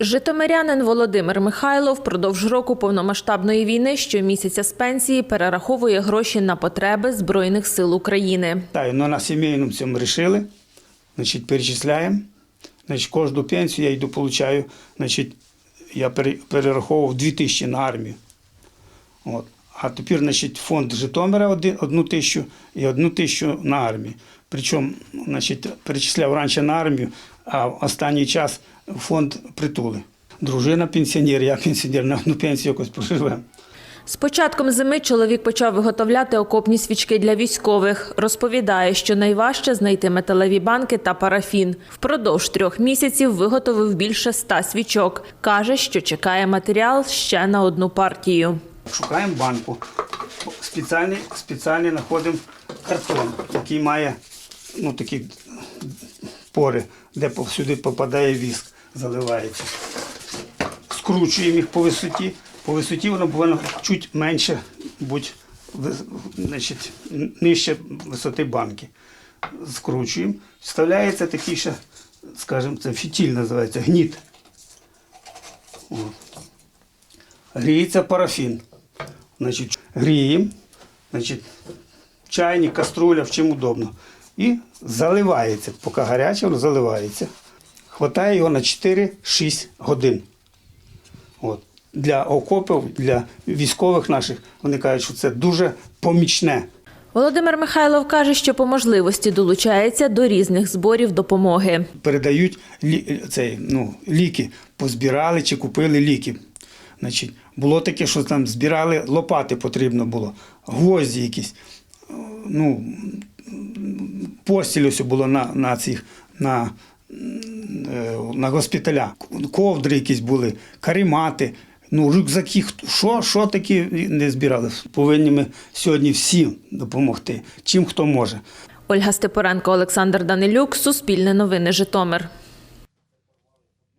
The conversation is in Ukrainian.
Житомирянин Володимир Михайло впродовж року повномасштабної війни щомісяця з пенсії перераховує гроші на потреби Збройних сил України. Так, ну на сімейному цьому рішили, значить, перечисляємо. Значить, кожну пенсію я йду, получаю, значить, я перераховував 2 тисячі на армію. От. А тепер, значить, фонд Житомира одну тисячу і одну тисячу на армію. Причому, значить, перечисляв раніше на армію, а в останній час фонд притули. Дружина пенсіонер, я пенсіонер, на одну пенсію якось проживемо. З початком зими чоловік почав виготовляти окопні свічки для військових. Розповідає, що найважче знайти металеві банки та парафін. Впродовж трьох місяців виготовив більше ста свічок. Каже, що чекає матеріал ще на одну партію. Шукаємо банку. Спеціальний, спеціальний знаходимо картон, який має ну, такі пори, де сюди попадає віск, заливається. Скручуємо їх по висоті. По висоті воно повинно чуть менше бути значить, нижче висоти банки. Скручуємо. Вставляється такий ще, скажімо, це фітіль називається, гніт. Гріється парафін. Значить, гріємо, значить, чайник, каструля, в чим удобно. І заливається. Поки гаряче, воно заливається. Хватає його на 4-6 годин. От. Для окопів, для військових наших, вони кажуть, що це дуже помічне. Володимир Михайлов каже, що по можливості долучається до різних зборів допомоги. передають лі, цей, ну, ліки, позбирали чи купили ліки. Значить, було таке, що там збирали лопати потрібно було, гвозді якісь. Ну, постіль ось було на, на цих, на, е, на госпіталя. Ковдри якісь були, каремати. Ну, рюкзаки, що, що такі не збирали. Повинні ми сьогодні всім допомогти, чим хто може. Ольга Степоренко, Олександр Данилюк, Суспільне новини Житомир.